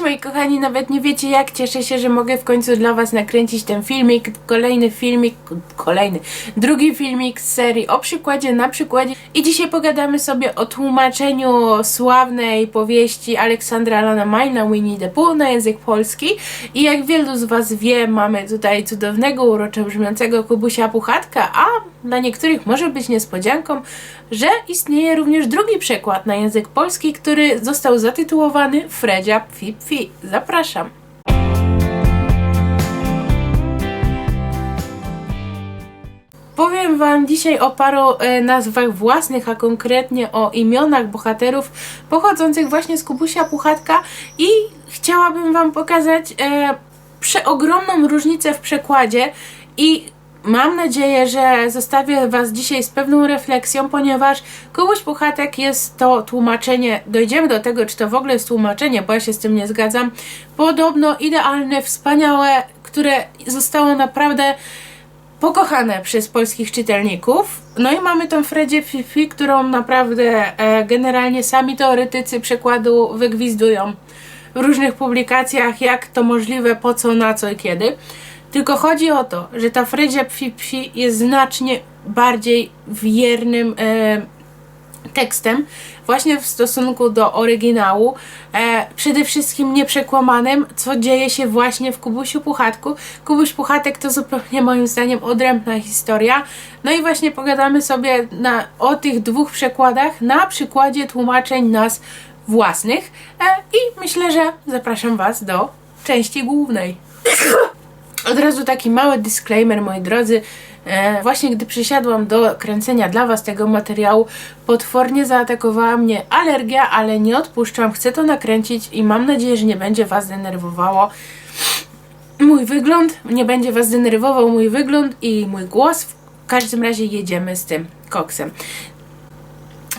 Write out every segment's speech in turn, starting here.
Moi kochani, nawet nie wiecie jak cieszę się, że mogę w końcu dla was nakręcić ten filmik, kolejny filmik, kolejny, drugi filmik z serii o przykładzie na przykładzie. I dzisiaj pogadamy sobie o tłumaczeniu sławnej powieści Aleksandra Alana Majna Winnie the Pooh na język polski. I jak wielu z was wie, mamy tutaj cudownego, uroczo brzmiącego Kubusia Puchatka, a dla niektórych może być niespodzianką, że istnieje również drugi przekład na język polski, który został zatytułowany Fredzia Pfi Pfi. Zapraszam. Powiem Wam dzisiaj o paru e, nazwach własnych, a konkretnie o imionach bohaterów pochodzących właśnie z Kubusia Puchatka i chciałabym Wam pokazać e, przeogromną różnicę w przekładzie i Mam nadzieję, że zostawię Was dzisiaj z pewną refleksją, ponieważ Kubuś Puchatek jest to tłumaczenie, dojdziemy do tego, czy to w ogóle jest tłumaczenie, bo ja się z tym nie zgadzam, podobno idealne, wspaniałe, które zostało naprawdę pokochane przez polskich czytelników. No i mamy tą Fredzie Fifi, którą naprawdę e, generalnie sami teoretycy przekładu wygwizdują w różnych publikacjach, jak to możliwe, po co, na co i kiedy. Tylko chodzi o to, że ta Fredzia Psi jest znacznie bardziej wiernym e, tekstem, właśnie w stosunku do oryginału, e, przede wszystkim nieprzekłamanym, co dzieje się właśnie w Kubusiu Puchatku. Kubuś Puchatek to zupełnie moim zdaniem odrębna historia. No i właśnie pogadamy sobie na, o tych dwóch przekładach na przykładzie tłumaczeń nas własnych e, i myślę, że zapraszam Was do części głównej. Od razu taki mały disclaimer, moi drodzy. E, właśnie gdy przysiadłam do kręcenia dla Was tego materiału, potwornie zaatakowała mnie alergia, ale nie odpuszczam, chcę to nakręcić i mam nadzieję, że nie będzie Was denerwowało mój wygląd, nie będzie Was denerwował mój wygląd i mój głos. W każdym razie jedziemy z tym koksem.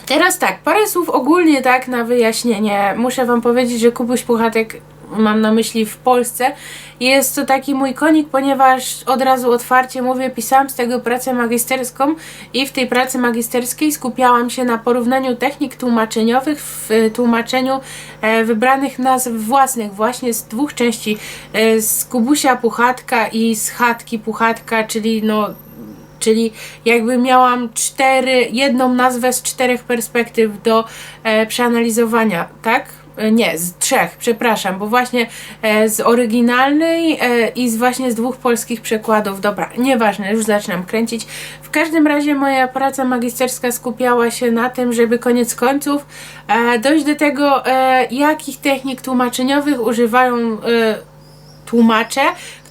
Teraz tak, parę słów ogólnie tak na wyjaśnienie. Muszę Wam powiedzieć, że Kubuś Puchatek mam na myśli w Polsce. Jest to taki mój konik, ponieważ od razu otwarcie mówię, pisałam z tego pracę magisterską i w tej pracy magisterskiej skupiałam się na porównaniu technik tłumaczeniowych w e, tłumaczeniu e, wybranych nazw własnych właśnie z dwóch części, e, z Kubusia Puchatka i z Chatki Puchatka, czyli no czyli jakby miałam cztery, jedną nazwę z czterech perspektyw do e, przeanalizowania, tak? E, nie, z trzech, przepraszam, bo właśnie e, z oryginalnej e, i z właśnie z dwóch polskich przekładów. Dobra, nieważne, już zaczynam kręcić. W każdym razie moja praca magisterska skupiała się na tym, żeby koniec końców dojść do tego, jakich technik tłumaczeniowych używają tłumacze,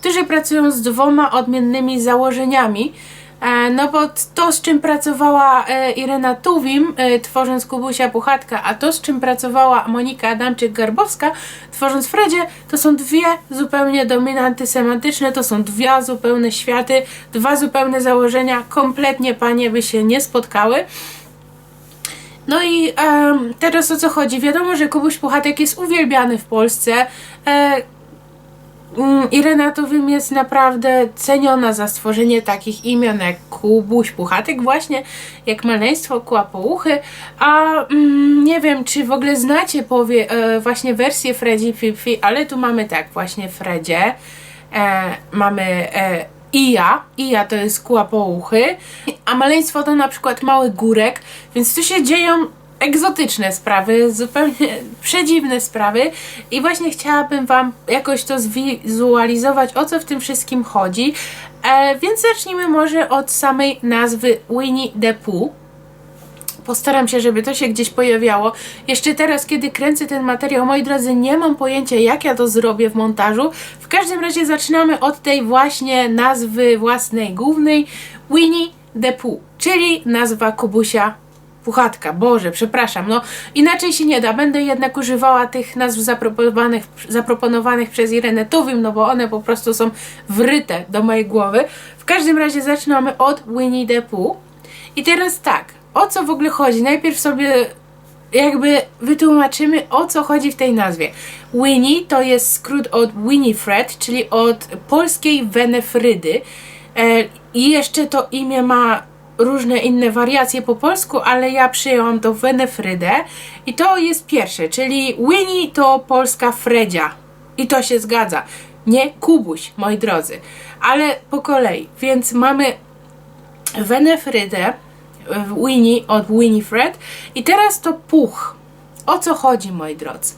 którzy pracują z dwoma odmiennymi założeniami. E, no bo to, z czym pracowała e, Irena Tuwim, e, tworząc Kubusia Puchatka, a to, z czym pracowała Monika Adamczyk-Garbowska, tworząc Fredzie, to są dwie zupełnie dominanty semantyczne, to są dwa zupełne światy, dwa zupełne założenia, kompletnie panie by się nie spotkały. No i teraz o co chodzi? Wiadomo, że Kubuś Puchatek jest uwielbiany w Polsce. E, Mm, Irena Tuwim jest naprawdę ceniona za stworzenie takich imion jak Kubuś Puchatek właśnie, jak Maleństwo Kłapouchy, a mm, nie wiem, czy w ogóle znacie powie, e, właśnie wersję Freddy Fifi, ale tu mamy tak, właśnie Fredzie, e, mamy e, Ija, Ija to jest kłapouchy, a maleństwo to na przykład mały górek, więc tu się dzieją egzotyczne sprawy, zupełnie przedziwne sprawy i właśnie chciałabym Wam jakoś to zwizualizować, o co w tym wszystkim chodzi. E, więc zacznijmy może od samej nazwy Winnie the Pooh. Postaram się, żeby to się gdzieś pojawiało. Jeszcze teraz, kiedy kręcę ten materiał, moi drodzy, nie mam pojęcia, jak ja to zrobię w montażu. W każdym razie zaczynamy od tej właśnie nazwy własnej głównej Winnie the Pooh, czyli nazwa Kubusia Puchatka, Boże, przepraszam, no inaczej się nie da. Będę jednak używała tych nazw zaproponowanych, zaproponowanych przez Irenę Tuwim, no bo one po prostu są wryte do mojej głowy. W każdym razie zaczynamy od Winnie the Pooh. I teraz tak, o co w ogóle chodzi? Najpierw sobie jakby wytłumaczymy o co chodzi w tej nazwie. Winnie to jest skrót od Winifred, czyli od polskiej Wenefrydy. E, I jeszcze to imię ma różne inne wariacje po polsku, ale ja przyjęłam to Wenefrydę i to jest pierwsze, czyli Winnie to polska Fredzia i to się zgadza. Nie Kubuś, moi drodzy, ale po kolei, więc mamy Wenefrydę, Winnie od Winifred i teraz to puch. O co chodzi, moi drodzy?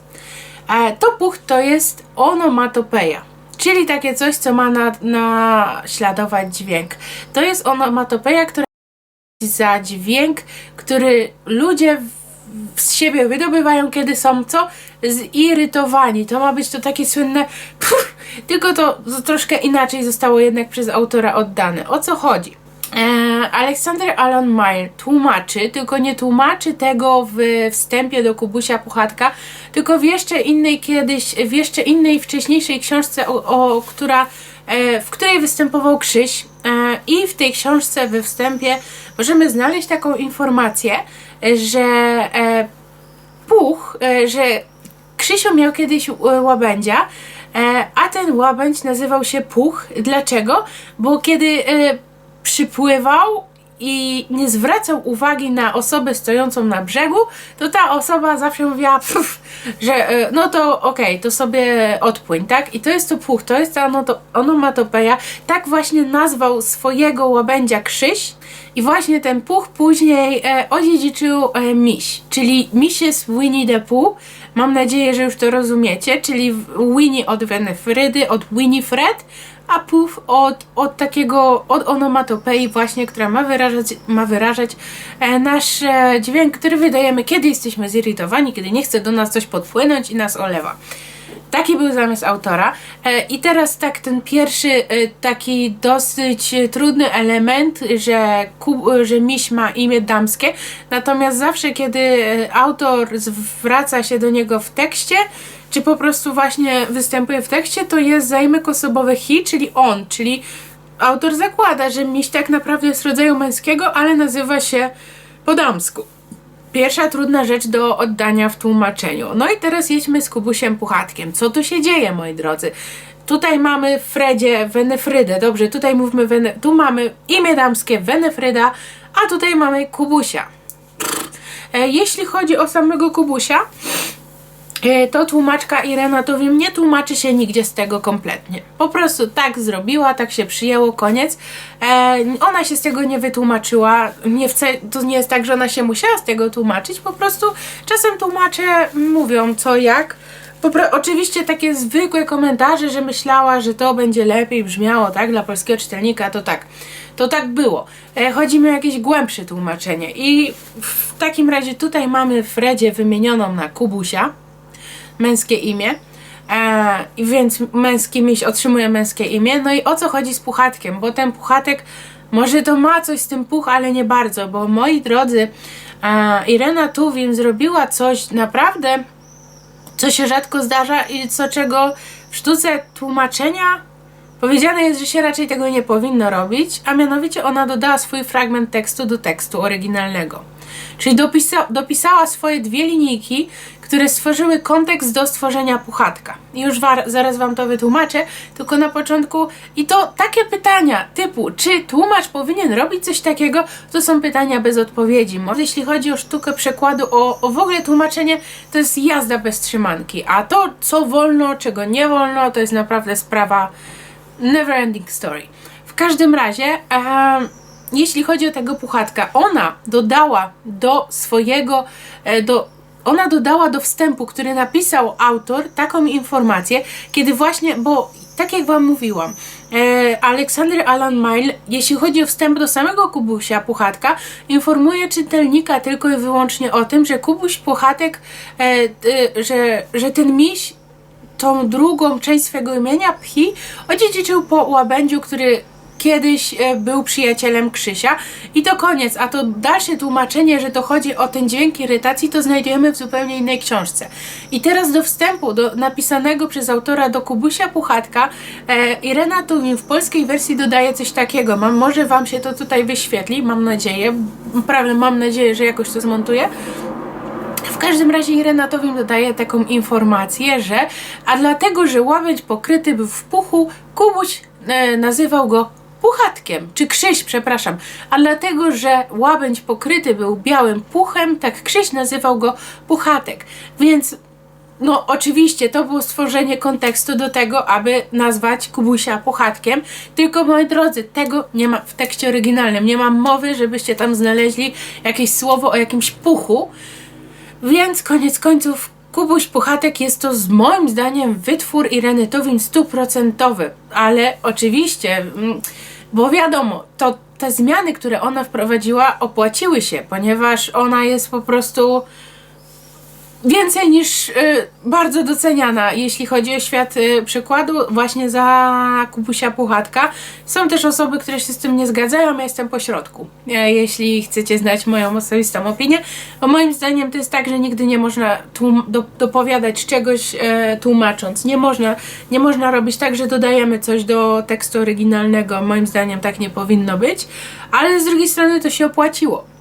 E, to puch to jest onomatopeja, czyli takie coś, co ma na- naśladować dźwięk. To jest onomatopeja, która za dźwięk, który ludzie z siebie wydobywają, kiedy są co? Zirytowani. To ma być to takie słynne tylko to troszkę inaczej zostało jednak przez autora oddane. O co chodzi? E, Aleksander Alan Meyer tłumaczy, tylko nie tłumaczy tego w wstępie do Kubusia Puchatka, tylko w jeszcze innej kiedyś, w jeszcze innej wcześniejszej książce, o, o, która, e, w której występował Krzyś. E, I w tej książce we wstępie możemy znaleźć taką informację, że e, puch, e, że Krzysiu miał kiedyś e, łabędzia, e, a ten łabędź nazywał się Puch. Dlaczego? Bo kiedy e, przypływał i nie zwracał uwagi na osobę stojącą na brzegu, to ta osoba zawsze mówiła, pff, że e, no to okej, to sobie odpłyń, tak? I to jest to puch, to jest ta onoto- onomatopeja. Tak właśnie nazwał swojego łabędzia Krzyś i właśnie ten puch później e, odziedziczył e, miś, czyli miś jest Winnie the Pooh. Mam nadzieję, że już to rozumiecie, czyli Winnie od Wenefrydy, od Winifred, a od, od takiego, od onomatopei właśnie, która ma wyrażać, ma wyrażać e, nasz e, dźwięk, który wydajemy, kiedy jesteśmy zirytowani, kiedy nie chce do nas coś podpłynąć i nas olewa. Taki był zamysł autora. E, I teraz tak, ten pierwszy taki dosyć trudny element, że, że miś ma imię damskie, natomiast zawsze, kiedy autor zwraca się do niego w tekście, czy po prostu właśnie występuje w tekście, to jest zaimek osobowy he, czyli on, czyli autor zakłada, że miś tak naprawdę jest rodzaju męskiego, ale nazywa się po damsku. Pierwsza trudna rzecz do oddania w tłumaczeniu. No i teraz jedźmy z Kubusiem Puchatkiem. Co tu się dzieje, moi drodzy? Tutaj mamy Fredzie Wenefrydę, dobrze, tutaj mówmy Wene... tu mamy imię damskie Wenefryda, a tutaj mamy Kubusia. E, jeśli chodzi o samego Kubusia, to tłumaczka Irena to wiem, nie tłumaczy się nigdzie z tego kompletnie. Po prostu tak zrobiła, tak się przyjęło, koniec. E, ona się z tego nie wytłumaczyła. Nie wce, to nie jest tak, że ona się musiała z tego tłumaczyć. Po prostu czasem tłumacze mówią co jak. Popro- oczywiście takie zwykłe komentarze, że myślała, że to będzie lepiej brzmiało, tak, dla polskiego czytelnika, to tak. To tak było. E, chodzi mi o jakieś głębsze tłumaczenie. I w takim razie tutaj mamy Fredzie wymienioną na Kubusia męskie imię. E, i więc męski miś otrzymuje męskie imię. No i o co chodzi z puchatkiem? Bo ten puchatek, może to ma coś z tym puch, ale nie bardzo, bo moi drodzy, e, Irena Tuwim zrobiła coś naprawdę, co się rzadko zdarza i co czego w sztuce tłumaczenia powiedziane jest, że się raczej tego nie powinno robić, a mianowicie ona dodała swój fragment tekstu do tekstu oryginalnego. Czyli dopisa dopisała swoje dwie linijki, które stworzyły kontekst do stworzenia puchatka. Już war, zaraz Wam to wytłumaczę, tylko na początku i to takie pytania typu, czy tłumacz powinien robić coś takiego, to są pytania bez odpowiedzi. Może jeśli chodzi o sztukę przekładu, o, o w ogóle tłumaczenie, to jest jazda bez trzymanki, a to, co wolno, czego nie wolno, to jest naprawdę sprawa never ending story. W każdym razie, jeśli chodzi o tego puchatka, ona dodała do swojego, e, do, ona dodała do wstępu, który napisał autor, taką informację, kiedy właśnie, bo tak jak Wam mówiłam, e, Aleksander Alan Mile, jeśli chodzi o wstęp do samego Kubusia Puchatka, informuje czytelnika tylko i wyłącznie o tym, że Kubuś Puchatek, e, e, że, że ten miś tą drugą część swego imienia, Phi, odziedziczył po łabędziu, który kiedyś e, był przyjacielem Krzysia i to koniec, a to dalsze tłumaczenie, że to chodzi o ten dźwięk irytacji, to znajdujemy w zupełnie innej książce. I teraz do wstępu, do napisanego przez autora do Kubusia Puchatka, e, Irena Tuwim w polskiej wersji dodaje coś takiego. Mam, może Wam się to tutaj wyświetli, mam nadzieję, naprawdę mam nadzieję, że jakoś to zmontuję. W każdym razie Irena Towim dodaje taką informację, że a dlatego, że łabędź pokryty był w puchu, Kubuś e, nazywał go puchatkiem, czy krzyś, przepraszam, a dlatego, że łabędź pokryty był białym puchem, tak krzyś nazywał go puchatek. Więc no, oczywiście to było stworzenie kontekstu do tego, aby nazwać Kubusia puchatkiem. Tylko moi drodzy, tego nie ma w tekście oryginalnym. Nie ma mowy, żebyście tam znaleźli jakieś słowo o jakimś puchu. Więc koniec końców Kubuś Puchatek jest to z moim zdaniem wytwór Ireny Tuwim stuprocentowy, ale oczywiście, mm, bo wiadomo, to te zmiany, które ona wprowadziła opłaciły się, ponieważ ona jest po prostu więcej niż y, bardzo doceniana, jeśli chodzi o świat y, przykładu, właśnie za Kubusia Puchatka. Są też osoby, które się z tym nie zgadzają, ja jestem po środku. E, jeśli chcecie znać moją osobistą opinię, bo moim zdaniem to jest tak, że nigdy nie można do, dopowiadać czegoś e, tłumacząc. Nie można, nie można robić tak, że dodajemy coś do tekstu oryginalnego. Moim zdaniem tak nie powinno być, ale z drugiej strony to się opłaciło.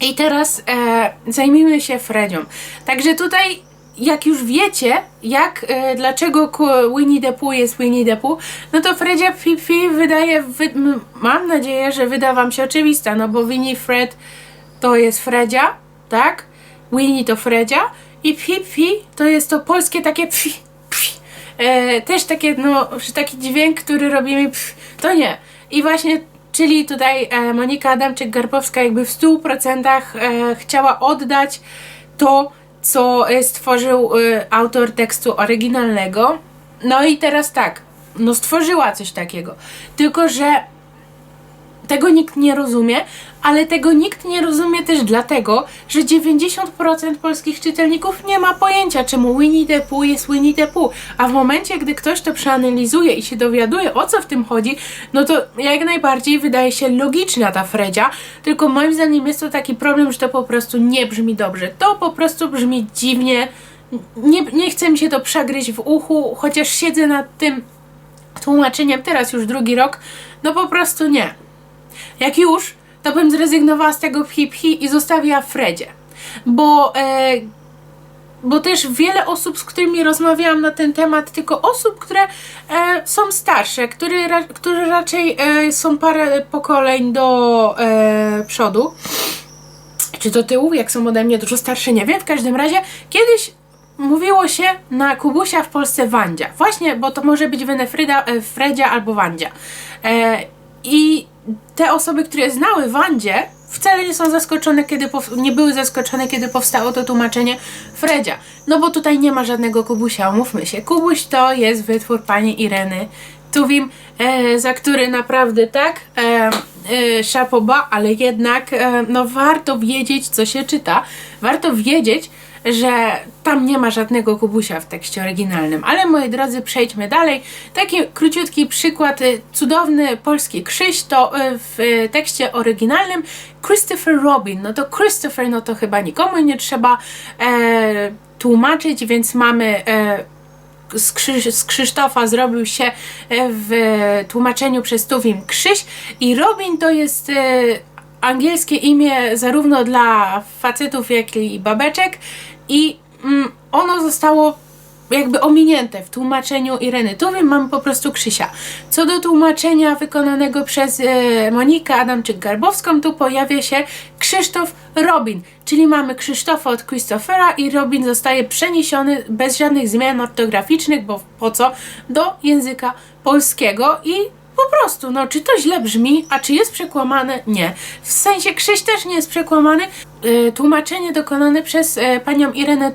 I teraz e, zajmijmy się Fredzią. Także tutaj, jak już wiecie, jak, e, dlaczego Winnie the Pooh jest Winnie the Pooh, no to Fredzia Fifi wydaje, wy, mam nadzieję, że wyda wam się oczywista, no bo Winnie Fred to jest Fredzia, tak? Winnie to Fredzia i Fifi to jest to polskie takie pfi, pfi. E, też takie, no, taki dźwięk, który robimy pf, to nie. I właśnie Czyli tutaj e, Monika Adamczyk-Garbowska jakby w 100% e, chciała oddać to, co e, stworzył autor tekstu oryginalnego. No i teraz tak, no stworzyła coś takiego. Tylko, że tego nikt nie rozumie, ale tego nikt nie rozumie też dlatego, że 90% polskich czytelników nie ma pojęcia, czemu Winnie the Pooh jest Winnie the Pooh. A w momencie, gdy ktoś to przeanalizuje i się dowiaduje, o co w tym chodzi, no to jak najbardziej wydaje się logiczna ta Fredzia, tylko moim zdaniem jest to taki problem, że to po prostu nie brzmi dobrze. To po prostu brzmi dziwnie. Nie, nie chce mi się to przegryźć w uchu, chociaż siedzę nad tym tłumaczeniem teraz już drugi rok, no po prostu nie. Jak już, to bym zrezygnowała z tego hip hi i zostawiła Fredzie. Bo, e, bo też wiele osób, z którymi rozmawiałam na ten temat, tylko osób, które e, są starsze, które, ra, które raczej e, są parę pokoleń do e, przodu, czy do tyłu, jak są ode mnie dużo starsze, nie wiem. W każdym razie kiedyś mówiło się na Kubusia w Polsce Wandzia. Właśnie, bo to może być Wenefryda, e, Fredzia albo Wandzia. E, I te osoby, które znały Wandzie, wcale nie są zaskoczone, kiedy nie były zaskoczone, kiedy powstało to tłumaczenie Fredzia. No bo tutaj nie ma żadnego Kubusia, umówmy się. Kubuś to jest wytwór pani Ireny Tuwim, e, za który naprawdę tak e, e, ale jednak e, no warto wiedzieć, co się czyta. Warto wiedzieć, że tam nie ma żadnego kubusia w tekście oryginalnym. Ale moi drodzy, przejdźmy dalej. Taki króciutki przykład, cudowny polski krzyż to y, w tekście oryginalnym Christopher Robin. No to Christopher, no to chyba nikomu nie trzeba e, tłumaczyć, więc mamy e, z, Krzyż, z Krzysztofa zrobił się e, w tłumaczeniu przez Tuwim Krzyś i Robin to jest e, angielskie imię zarówno dla facetów, jak i babeczek i mm, ono zostało jakby ominięte w tłumaczeniu Ireny Tuwim mamy po prostu Krzysia. Co do tłumaczenia wykonanego przez e, Monikę Adamczyk-Garbowską, tu pojawia się Krzysztof Robin, czyli mamy Krzysztofa od Christophera i Robin zostaje przeniesiony bez żadnych zmian ortograficznych, bo po co, do języka polskiego i po prostu, no, czy to źle brzmi, a czy jest przekłamane? Nie. W sensie Krzyś też nie jest przekłamany. E, tłumaczenie dokonane przez e, panią Irenę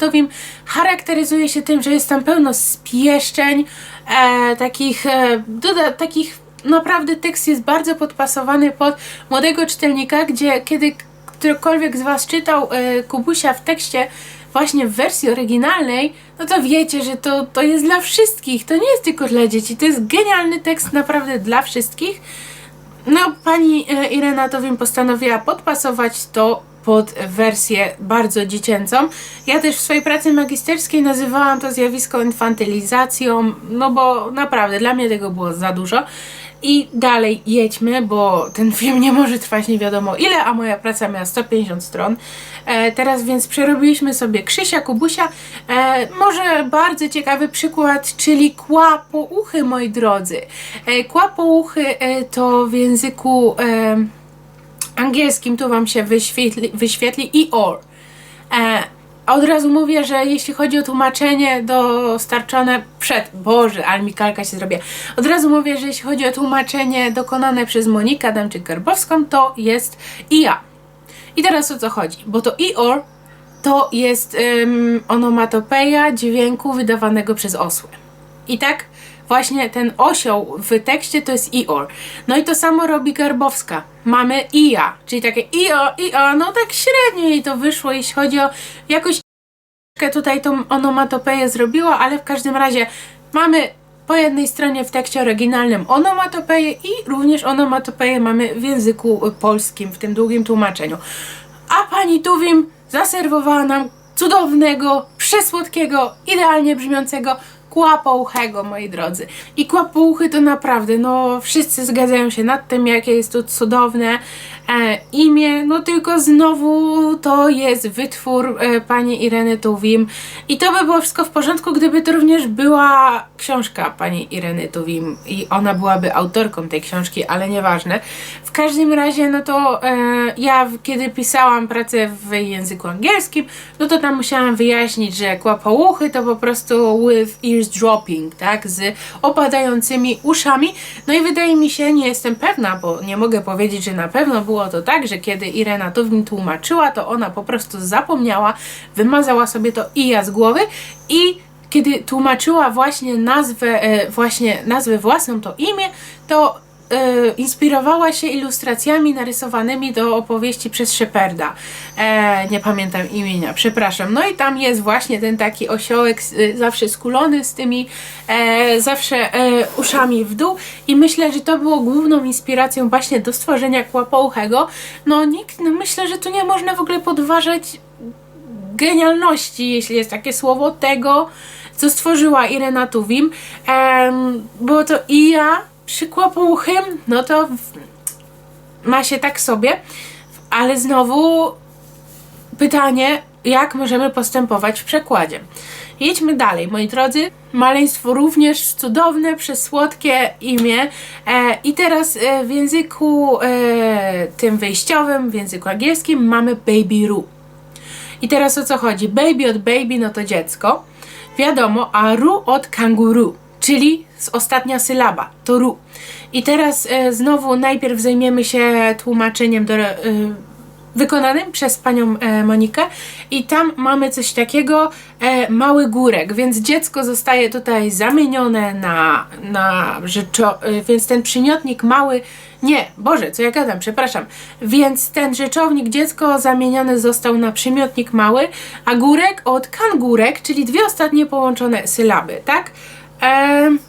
charakteryzuje się tym, że jest tam pełno spieszczeń, e, takich, e, doda, takich naprawdę tekst jest bardzo podpasowany pod młodego czytelnika, gdzie kiedy ktokolwiek z Was czytał e, Kubusia w tekście właśnie w wersji oryginalnej, no to wiecie, że to, to jest dla wszystkich, to nie jest tylko dla dzieci, to jest genialny tekst naprawdę dla wszystkich. No, pani Irena Towim postanowiła podpasować to pod wersję bardzo dziecięcą. Ja też w swojej pracy magisterskiej nazywałam to zjawisko infantylizacją, no bo naprawdę dla mnie tego było za dużo. I dalej jedźmy, bo ten film nie może trwać nie wiadomo ile, a moja praca miała 150 stron. E, teraz więc przerobiliśmy sobie Krzysia, Kubusia. E, może bardzo ciekawy przykład, czyli kła po uchy, moi drodzy. E, kła po uchy e, to w języku e, angielskim, tu wam się wyświetli, wyświetli Eeyore. E, a od razu mówię, że jeśli chodzi o tłumaczenie dostarczone przed, Boże, ale mi kalka się zrobiła. Od razu mówię, że jeśli chodzi o tłumaczenie dokonane przez Monikę Adamczyk-Garbowską, to jest IA. I teraz o co chodzi? Bo to IOR to jest um, onomatopeja dźwięku wydawanego przez osły. I tak właśnie ten osioł w tekście to jest IOR. No i to samo robi Garbowska. Mamy IA, czyli takie IO, IO, no tak średnio jej to wyszło, jeśli chodzi o jakoś tutaj tą onomatopeję zrobiła, ale w każdym razie mamy po jednej stronie w tekście oryginalnym onomatopeję i również onomatopeję mamy w języku polskim, w tym długim tłumaczeniu. A pani Tuwim zaserwowała nam cudownego, przesłodkiego, idealnie brzmiącego kłapouchego, moi drodzy. I kłapouchy to naprawdę, no wszyscy zgadzają się nad tym, jakie jest to cudowne e, imię, no tylko znowu to jest wytwór e, pani Ireny Tuwim i to by było wszystko w porządku, gdyby to również była książka pani Ireny Tuwim i ona byłaby autorką tej książki, ale nieważne. W każdym razie, no to e, ja kiedy pisałam pracę w języku angielskim, no to tam musiałam wyjaśnić, że kłapouchy to po prostu with dropping, tak, z opadającymi uszami. No i wydaje mi się, nie jestem pewna, bo nie mogę powiedzieć, że na pewno było to tak, że kiedy Irena Tuwim tłumaczyła, to ona po prostu zapomniała, wymazała sobie to i ja z głowy i kiedy tłumaczyła właśnie nazwę, e, właśnie nazwę własną, to imię, to e, inspirowała się ilustracjami narysowanymi do opowieści przez Sheparda. E, nie pamiętam imienia, przepraszam. No i tam jest właśnie ten taki osiołek e, zawsze skulony z tymi e, zawsze e, uszami w dół i myślę, że to było główną inspiracją właśnie do stworzenia kłapouchego. No nikt, no myślę, że tu nie można w ogóle podważać genialności, jeśli jest takie słowo, tego, co stworzyła Irena Tuwim. Um, było to i ja przy kłopouchym, no to ma się tak sobie, ale znowu pytanie, jak możemy postępować w przekładzie. Jedźmy dalej, moi drodzy. Maleństwo również cudowne, przesłodkie imię. E, I teraz e, w języku e, tym wyjściowym, w języku angielskim mamy Baby Ru. I teraz o co chodzi? Baby od baby, no to dziecko. Wiadomo, a ru od kanguru, czyli z ostatnia sylaba, to ru. I teraz e, znowu najpierw zajmiemy się tłumaczeniem do, e, wykonanym przez panią e, Monikę i tam mamy coś takiego, e, mały górek, więc dziecko zostaje tutaj zamienione na, na rzeczo, e, więc ten przymiotnik mały, nie, Boże, co ja gadam, przepraszam, więc ten rzeczownik dziecko zamieniony został na przymiotnik mały, a górek od kangurek, czyli dwie ostatnie połączone sylaby, tak? Eee,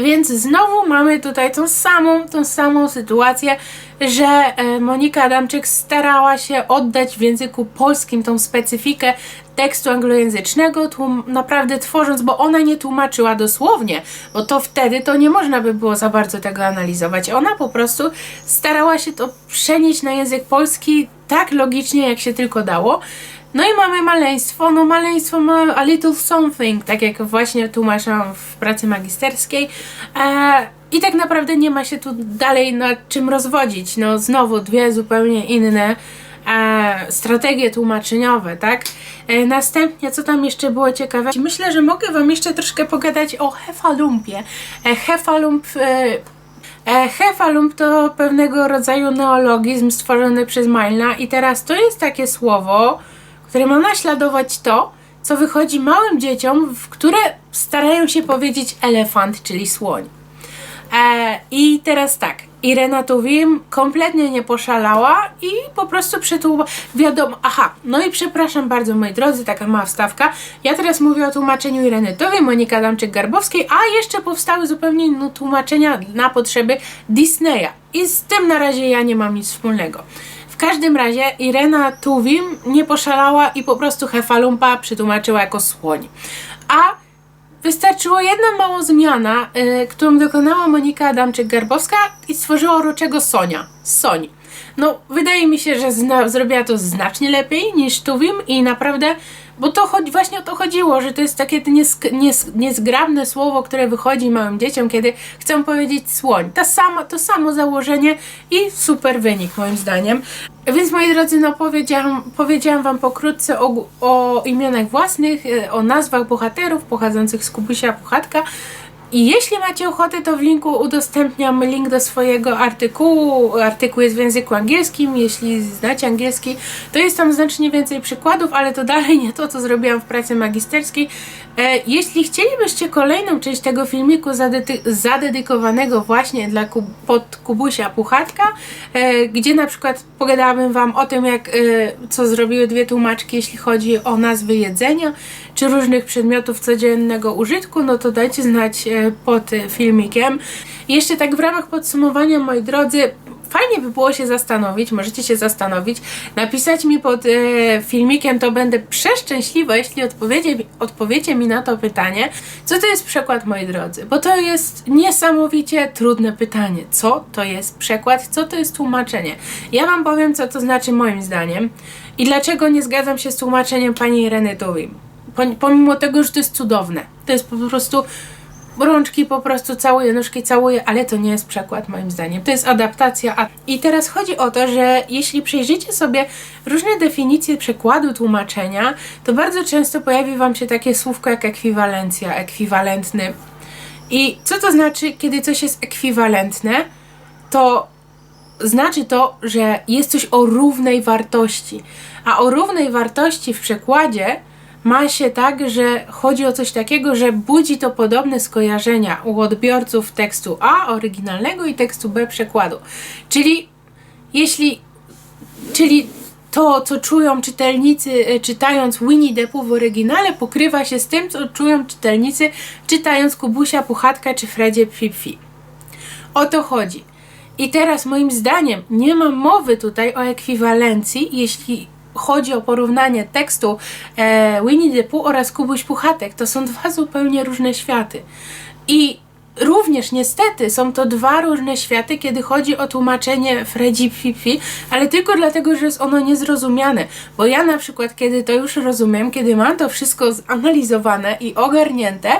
więc znowu mamy tutaj tą samą, tą samą sytuację, że e, Monika Adamczyk starała się oddać w języku polskim tą specyfikę tekstu anglojęzycznego, naprawdę tworząc, bo ona nie tłumaczyła dosłownie, bo to wtedy to nie można by było za bardzo tego analizować. Ona po prostu starała się to przenieść na język polski tak logicznie, jak się tylko dało. No i mamy maleństwo. No maleństwo ma a little something, tak jak właśnie tłumaczyłam w pracy magisterskiej. E, I tak naprawdę nie ma się tu dalej nad czym rozwodzić. No znowu dwie zupełnie inne e, strategie tłumaczeniowe, tak? E, następnie, co tam jeszcze było ciekawe? Myślę, że mogę Wam jeszcze troszkę pogadać o hefalumpie. E, hefalump... E, E, Hefalump to pewnego rodzaju neologizm stworzony przez Milna i teraz to jest takie słowo, które ma naśladować to, co wychodzi małym dzieciom, w które starają się powiedzieć elefant, czyli słoń. E, I teraz tak, Irena Tuwim kompletnie nie poszalała i po prostu przetłumaczyła. Wiadomo, aha, no i przepraszam bardzo moi drodzy, taka mała wstawka. Ja teraz mówię o tłumaczeniu Ireny Tuwim, Monika Adamczyk-Garbowskiej, a jeszcze powstały zupełnie tłumaczenia na potrzeby Disneya. I z tym na razie ja nie mam nic wspólnego. Każdym razie Irena Tuwim nie poszalała i po prostu Hefalumpa przetłumaczyła jako słoń. A wystarczyło jedna mała zmiana, y, którą dokonała Monika Adamczyk-Garbowska i stworzyła uroczego Sonia. Soni. No, wydaje mi się, że zna, zrobiła to znacznie lepiej niż Tuwim i naprawdę, bo to właśnie o to chodziło, że to jest takie niesk, nies, niezgrabne słowo, które wychodzi małym dzieciom, kiedy chcą powiedzieć słoń. Ta sama, to samo założenie i super wynik moim zdaniem. Więc moi drodzy, no powiedziałam, powiedziałam wam pokrótce o, o imionach własnych, e, o nazwach bohaterów pochodzących z Kubusia Puchatka. I jeśli macie ochotę, to w linku udostępniam link do swojego artykułu. Artykuł jest w języku angielskim. Jeśli znacie angielski, to jest tam znacznie więcej przykładów, ale to dalej nie to, co zrobiłam w pracy magisterskiej. E, jeśli chcielibyście kolejną część tego filmiku zadedy- zadedykowanego właśnie dla pod Kubusia Puchatka, e, gdzie na przykład pogadałabym Wam o tym, jak, e, co zrobiły dwie tłumaczki, jeśli chodzi o nazwy jedzenia, czy różnych przedmiotów codziennego użytku, no to dajcie znać pod filmikiem. Jeszcze tak w ramach podsumowania, moi drodzy, fajnie by było się zastanowić, możecie się zastanowić, napisać mi pod e, filmikiem, to będę przeszczęśliwa, jeśli odpowiecie, odpowiecie mi na to pytanie, co to jest przekład, moi drodzy, bo to jest niesamowicie trudne pytanie. Co to jest przekład, co to jest tłumaczenie? Ja Wam powiem, co to znaczy moim zdaniem i dlaczego nie zgadzam się z tłumaczeniem pani Ireny Tuwim. Pom- Pomimo tego, że to jest cudowne. To jest po prostu rączki po prostu całuję, nóżki całuję, ale to nie jest przekład moim zdaniem. To jest adaptacja. A... I teraz chodzi o to, że jeśli przejrzycie sobie różne definicje przekładu, tłumaczenia, to bardzo często pojawi Wam się takie słówko jak ekwiwalencja, ekwiwalentny. I co to znaczy, kiedy coś jest ekwiwalentne? To znaczy to, że jest coś o równej wartości. A o równej wartości w przekładzie ma się tak, że chodzi o coś takiego, że budzi to podobne skojarzenia u odbiorców tekstu A oryginalnego i tekstu B przekładu. Czyli jeśli czyli to, co czują czytelnicy e, czytając Winnie Pooh w oryginale, pokrywa się z tym, co czują czytelnicy czytając Kubusia Puchatka czy Fredzie Pfiffi. O to chodzi. I teraz moim zdaniem nie ma mowy tutaj o ekwiwalencji, jeśli chodzi o porównanie tekstu e, Winnie the Pooh oraz Kubuś Puchatek. To są dwa zupełnie różne światy. I również niestety są to dwa różne światy, kiedy chodzi o tłumaczenie Freddy Fifi, ale tylko dlatego, że jest ono niezrozumiane. Bo ja na przykład, kiedy to już rozumiem, kiedy mam to wszystko zanalizowane i ogarnięte,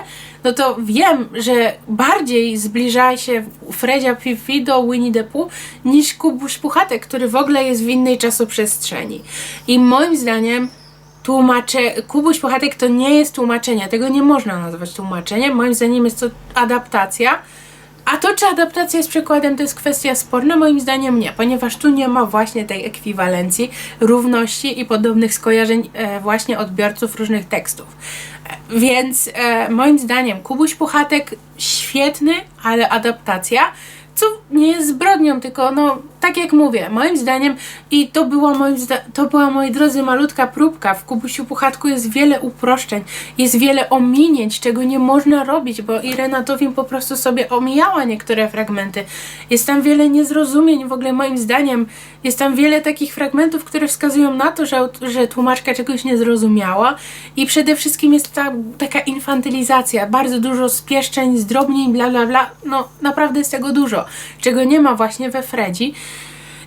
no to wiem, że bardziej zbliża się Fredzia Fifi do Winnie the Pooh niż Kubuś Puchatek, który w ogóle jest w innej czasoprzestrzeni. I moim zdaniem tłumacze, Kubuś Puchatek to nie jest tłumaczenie, tego nie można nazwać tłumaczeniem, moim zdaniem jest to adaptacja, a to czy adaptacja jest przekładem to jest kwestia sporna, moim zdaniem nie, ponieważ tu nie ma właśnie tej ekwiwalencji, równości i podobnych skojarzeń e, właśnie odbiorców różnych tekstów. E, więc e, moim zdaniem Kubuś Puchatek świetny, ale adaptacja, co nie jest zbrodnią, tylko no, tak jak mówię, moim zdaniem i to była, moim zda- to była, moi drodzy, malutka próbka. W Kubusiu Puchatku jest wiele uproszczeń, jest wiele ominięć, czego nie można robić, bo Irena Towim po prostu sobie omijała niektóre fragmenty. Jest tam wiele niezrozumień, w ogóle moim zdaniem jest tam wiele takich fragmentów, które wskazują na to, że, że tłumaczka czegoś nie zrozumiała i przede wszystkim jest ta taka infantylizacja, bardzo dużo spieszczeń, zdrobnień, bla bla bla, no naprawdę jest tego dużo, czego nie ma właśnie we Fredzi.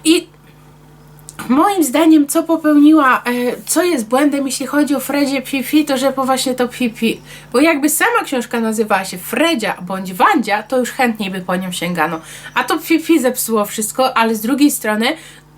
I moim zdaniem, co popełniła, e, co jest błędem, jeśli chodzi o Fredzie Fifi, to że po właśnie to Fifi. Bo jakby sama książka nazywała się Fredzia bądź Wandzia, to już chętniej by po nią sięgano. A to Fifi zepsuło wszystko, ale z drugiej strony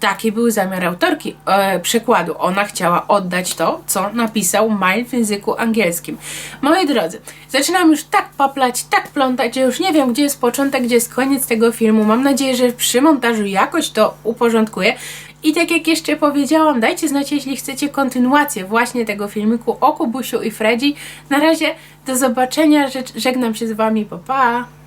taki był zamiar autorki e, przekładu. Ona chciała oddać to, co napisał Miles w języku angielskim. Moi drodzy, zaczynam już tak paplać, tak plątać, że już nie wiem, gdzie jest początek, gdzie jest koniec tego filmu. Mam nadzieję, że przy montażu jakoś to uporządkuję. I tak jak jeszcze powiedziałam, dajcie znać, jeśli chcecie kontynuację właśnie tego filmiku o Kubusiu i Fredzi. Na razie do zobaczenia, Żeg- żegnam się z Wami, pa pa!